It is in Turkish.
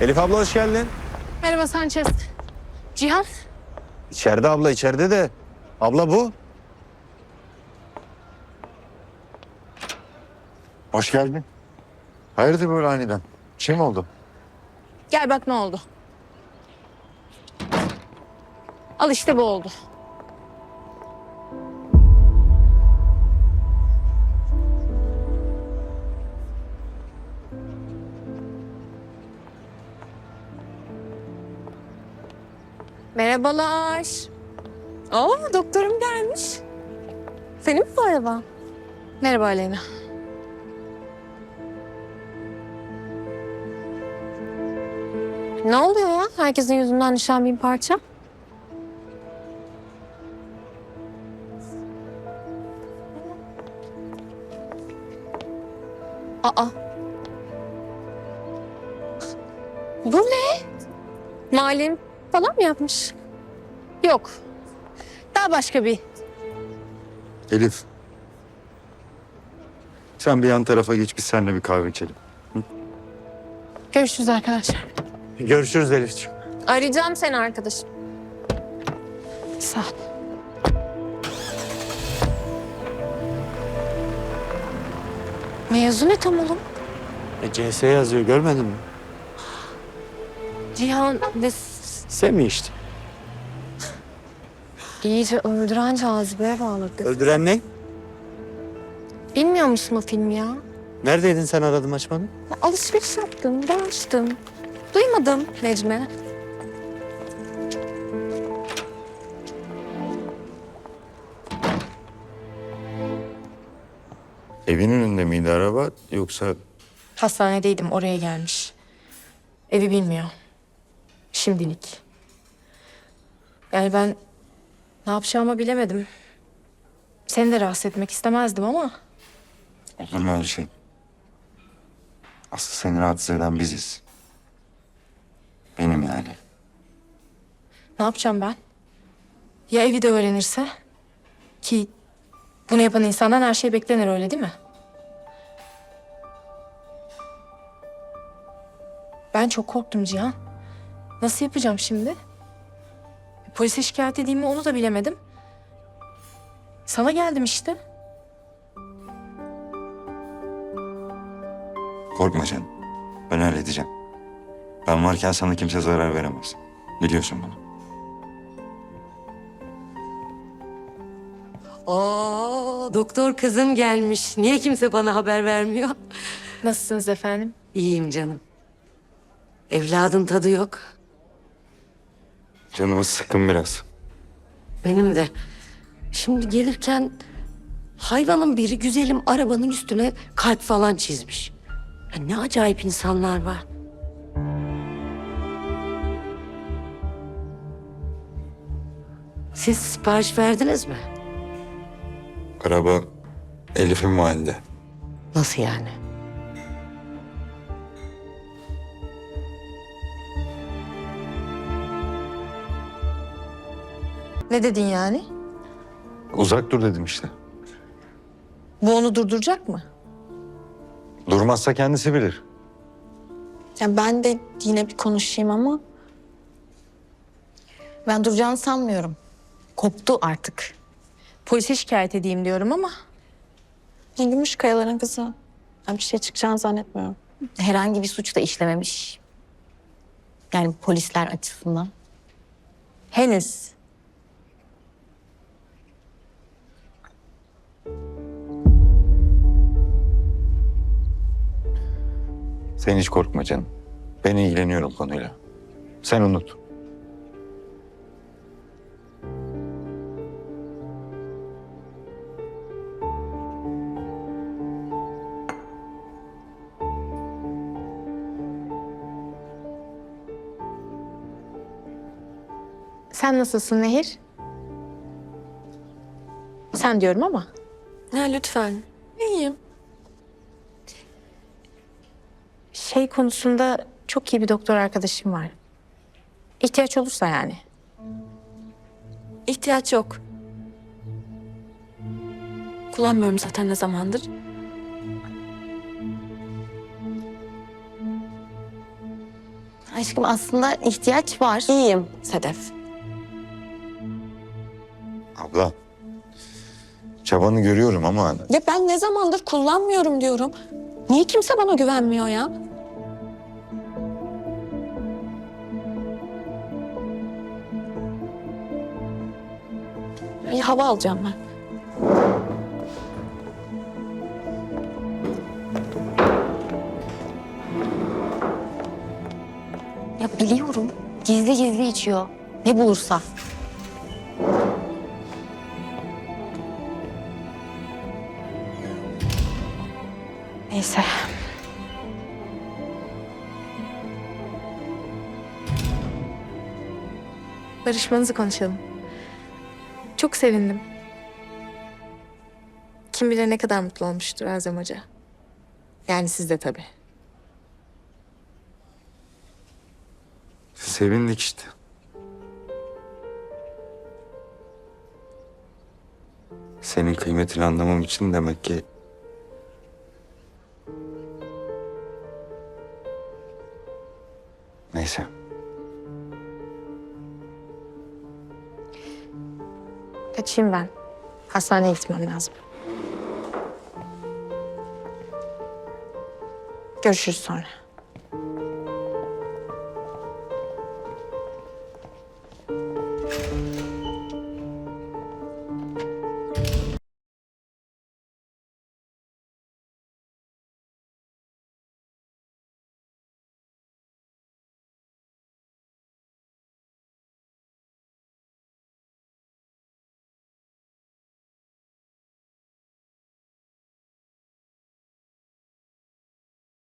Elif abla hoş geldin. Merhaba Sanchez. Cihan, İçeride abla içeride de. Abla bu. Hoş geldin. Hayırdır böyle aniden? Bir şey mi oldu? gel bak ne oldu. Al işte bu oldu. Merhabalar. Aa, doktorum gelmiş. Senin mi bu araba? Merhaba Aleyna. Ne oluyor ya? Herkesin yüzünden düşen bir parça. Aa. Bu ne? Malim falan mı yapmış? Yok. Daha başka bir. Elif. Sen bir yan tarafa geç biz seninle bir kahve içelim. Görüşürüz arkadaşlar. Görüşürüz Elif'ciğim. Arayacağım seni arkadaşım. Sağ ol. Mevzu ne tam oğlum? E, CS yazıyor görmedin mi? Cihan ve Sen mi işte? iyice öldüren cazibeye bağladı. Öldüren ne? Bilmiyor musun o filmi ya? Neredeydin sen aradım açmadın? Ya Alışveriş yaptım, dolaştım. Duymadım Necmi. Evin önünde miydi araba yoksa Hastanedeydim oraya gelmiş. Evi bilmiyor. Şimdilik. Yani ben ne yapacağımı bilemedim. Seni de rahatsız etmek istemezdim ama olur mu öyle şey? Asıl seni rahatsız eden biziz. Benim yani. ne yapacağım ben? Ya evi de öğrenirse? Ki bunu yapan insandan her şey beklenir öyle değil mi? Ben çok korktum Cihan. Nasıl yapacağım şimdi? Polise şikayet edeyim mi onu da bilemedim. Sana geldim işte. Korkma canım. Ben halledeceğim. Ben varken sana kimse zarar veremez. Biliyorsun bunu. Oo, doktor kızım gelmiş. Niye kimse bana haber vermiyor? Nasılsınız efendim? İyiyim canım. Evladın tadı yok. Canımız sıkın biraz. Benim de. Şimdi gelirken hayvanın biri güzelim arabanın üstüne kalp falan çizmiş. Ya ne acayip insanlar var. Siz sipariş verdiniz mi? Araba Elif'in mahallede. Nasıl yani? Ne dedin yani? Uzak dur dedim işte. Bu onu durduracak mı? Durmazsa kendisi bilir. Ya ben de yine bir konuşayım ama ben duracağını sanmıyorum. Koptu artık. Polise şikayet edeyim diyorum ama Ya Gümüş Kayaların kızı. Ben bir şey çıkacağını zannetmiyorum. Herhangi bir suç da işlememiş. Yani polisler açısından. henüz. Sen hiç korkma canım. Ben ilgileniyorum konuyla. Sen unut. Sen nasılsın Nehir? Sen diyorum ama. Ya lütfen. İyiyim. Şey konusunda çok iyi bir doktor arkadaşım var. İhtiyaç olursa yani. İhtiyaç yok. Kullanmıyorum zaten ne zamandır. Aşkım aslında ihtiyaç var. İyiyim Sedef. Abla. Çabanı görüyorum ama Ya ben ne zamandır kullanmıyorum diyorum. Niye kimse bana güvenmiyor ya? Hava alacağım ben. Ya biliyorum. Gizli gizli içiyor. Ne bulursa. Neyse. Barışmanızı konuşalım. Çok sevindim. Kim bilir ne kadar mutlu olmuştur Azem Hoca. Yani siz de tabii. sevindik işte. Senin kıymetini anlamam için demek ki Kaçayım ben. Hastaneye gitmem lazım. Görüşürüz sonra.